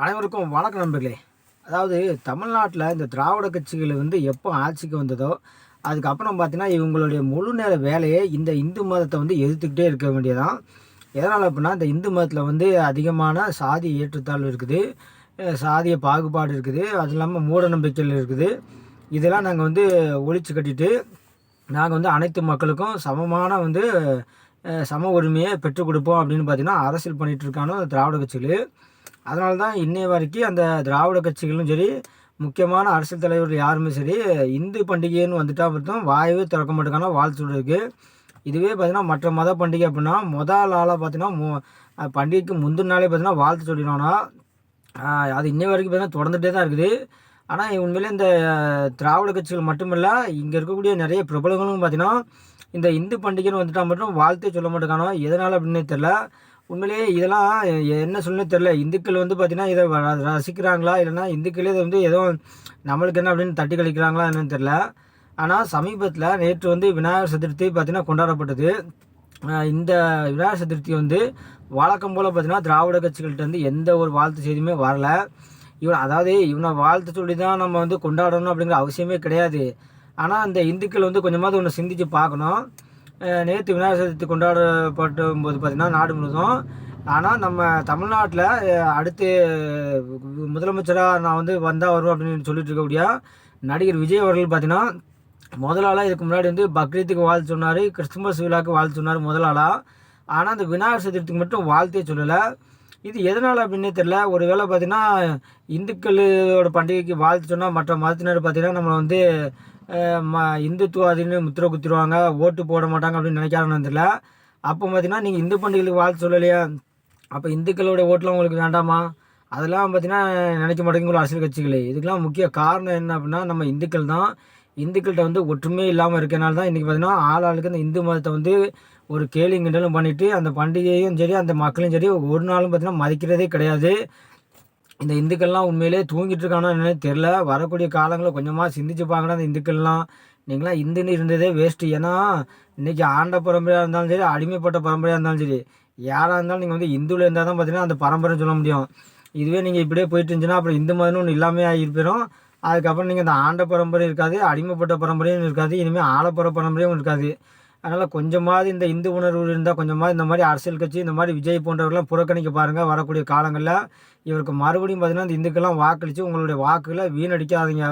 அனைவருக்கும் வணக்கம் நண்பர்களே. அதாவது தமிழ்நாட்டில் இந்த திராவிட கட்சிகள் வந்து எப்போ ஆட்சிக்கு வந்ததோ அதுக்கப்புறம் பார்த்தீங்கன்னா இவங்களுடைய முழு நேர வேலையை இந்த இந்து மதத்தை வந்து எதிர்த்துக்கிட்டே இருக்க வேண்டியதான் எதனால் அப்படின்னா இந்த இந்து மதத்தில் வந்து அதிகமான சாதி ஏற்றத்தாழ்வு இருக்குது சாதிய பாகுபாடு இருக்குது அது இல்லாமல் மூட நம்பிக்கைகள் இருக்குது. இதெல்லாம் நாங்கள் வந்து ஒழிச்சு கட்டிட்டு நாங்கள் வந்து அனைத்து மக்களுக்கும் சமமான வந்து சம உரிமையை பெற்றுக் கொடுப்போம் அப்படின்னு பார்த்தீங்கன்னா அரசியல் பண்ணிகிட்டு இருக்கானோ திராவிட கட்சிகள். அதனால தான் இன்னைய வரைக்கும் அந்த திராவிட கட்சிகளும் சரி முக்கியமான அரசியல் தலைவர்கள் யாருமே சரி இந்து பண்டிகைன்னு வந்துட்டா மட்டும் வாயவே திறக்க மாட்டேங்கான வாழ்த்து சொல்லிருக்கு இதுவே பார்த்தீங்கன்னா மற்ற மத பண்டிகை அப்படின்னா மொதல் ஆளாக பார்த்தீங்கன்னா மு பண்டிகைக்கு முந்தின நாளே பார்த்தீங்கன்னா வாழ்த்து சொல்லிடணும்னா அது இன்னை வரைக்கும் பார்த்தீங்கன்னா தொடர்ந்துகிட்டே தான் இருக்குது. ஆனால் உண்மையிலே இந்த திராவிட கட்சிகள் மட்டுமில்ல இங்கே இருக்கக்கூடிய நிறைய பிரபலங்களும் பார்த்தீங்கன்னா இந்த இந்து பண்டிகைன்னு வந்துட்டால் மட்டும் வாழ்த்தே சொல்ல மாட்டேங்கானோ எதனால் அப்படின்னே தெரில உண்மையிலேயே இதெல்லாம் என்ன சொல்லணும்னே தெரில இந்துக்கள் வந்து பார்த்தீங்கன்னா இதை ரசிக்கிறாங்களா? இல்லைன்னா இந்துக்களே இதை வந்து ஏதோ நம்மளுக்கு என்ன அப்படின்னு தட்டி கழிக்கிறாங்களா என்னன்னு தெரில ஆனால் சமீபத்தில் நேற்று வந்து விநாயகர் சதுர்த்தி பார்த்தீங்கன்னா கொண்டாடப்பட்டது. இந்த விநாயகர் சதுர்த்தி வந்து வழக்கம் போல் பார்த்தீங்கன்னா திராவிட கட்சிகள்கிட்ட வந்து எந்த ஒரு வாழ்த்து செய்தியுமே வரல. இவன் அதாவது இவனை வாழ்த்து சொல்லி தான் நம்ம வந்து கொண்டாடணும் அப்படிங்கிற அவசியமே கிடையாது. ஆனால் இந்த இந்துக்கள் வந்து கொஞ்சமாவது ஒன்று சிந்தித்து பார்க்கணும். நேற்று விநாயகர் சதுர்த்தி கொண்டாடப்படும் போது பார்த்திங்கன்னா நாடு முழுதும். ஆனால் நம்ம தமிழ்நாட்டில் அடுத்து முதலமைச்சராக நான் வந்து வந்தால் வருவேன் அப்படின்னு சொல்லிட்டு இருக்கக்கூடிய நடிகர் விஜய் அவர்கள் பார்த்தீங்கன்னா முதலாளாக இதுக்கு முன்னாடி வந்து பக்ரீத்துக்கு வாழ்த்து சொன்னார் கிறிஸ்துமஸ் விழாவுக்கு வாழ்த்து சொன்னார் முதலாளாக ஆனால் அந்த விநாயகர் சதுர்த்திக்கு மட்டும் வாழ்த்தே சொல்லலை. இது எதனால் அப்படின்னே தெரில ஒரு வேளை பார்த்தீங்கன்னா இந்துக்களோட பண்டிகைக்கு வாழ்த்து சொன்னால் மற்ற மதத்தினர் பார்த்தீங்கன்னா நம்மளை வந்து ம இந்துத்துவாதின்னு முத்திரை குத்திடுவாங்க ஓட்டு போட மாட்டாங்க அப்படின்னு நினைக்கிறாங்கன்னு தெரியல. அப்போ பார்த்தீங்கன்னா நீங்கள் இந்து பண்டிகைகளுக்கு வாழ்த்து சொல்லலையா? அப்போ இந்துக்களோட ஓட்டெலாம் உங்களுக்கு வேண்டாமா? அதெல்லாம் பார்த்தீங்கன்னா நினைக்க மாட்டேங்குது அரசியல் கட்சிகளே. இதுக்கெல்லாம் முக்கிய காரணம் என்ன அப்படின்னா நம்ம இந்துக்கள் தான். இந்துக்கள்கிட்ட வந்து ஒற்றுமை இல்லாமல் இருக்கனால தான் இன்றைக்கி பார்த்தீங்கன்னா ஆள் ஆளுக்கு இந்த இந்து மதத்தை வந்து ஒரு கேலி கிண்டலும் பண்ணிவிட்டு அந்த பண்டிகையும் சரி அந்த மக்களும் சரி ஒரு நாளும் பார்த்தீங்கன்னா மதிக்கிறதே கிடையாது. இந்த இந்துக்கள்லாம் உண்மையிலே தூங்கிட்டு இருக்கானோ என்னன்னு தெரில வரக்கூடிய காலங்களில் கொஞ்சமாக சிந்திச்சு பார்க்கணும் அந்த இந்துக்கள்லாம். நீங்களாம் இந்துன்னு இருந்ததே வேஸ்ட்டு ஏன்னா இன்றைக்கி ஆண்ட பரம்பரையாக இருந்தாலும் சரி அடிமைப்பட்ட பரம்பரையாக இருந்தாலும் சரி யாராக இருந்தாலும் நீங்கள் வந்து இந்துவில் இருந்தால் தான் பார்த்தீங்கன்னா அந்த பரம்பரைன்னு சொல்ல முடியும். இதுவே நீங்கள் இப்படியே போயிட்டு இருந்துச்சுன்னா அப்புறம் இந்து மதம்னு ஒன்று இல்லாமல் இருப்பிடும் அதுக்கப்புறம் நீங்கள் இந்த ஆண்ட பரம்பரை இருக்காது அடிமைப்பட்ட பரம்பரையும் இருக்காது இனிமேல் ஆலப்புற பரம்பரையும் இருக்காது. அதனால் கொஞ்சமாவது இந்த இந்து உணர்வு இருந்தால் கொஞ்சமாவது இந்த மாதிரி அரசியல் கட்சி இந்த மாதிரி விஜய் போன்றவர்கள்லாம் புறக்கணிக்க பாருங்கள் வரக்கூடிய காலங்களில் இவருக்கு மறுபடியும் பார்த்தீங்கன்னா இந்த இந்துக்கெல்லாம் வாக்களித்து உங்களுடைய வாக்குகளை வீணடிக்காதீங்க.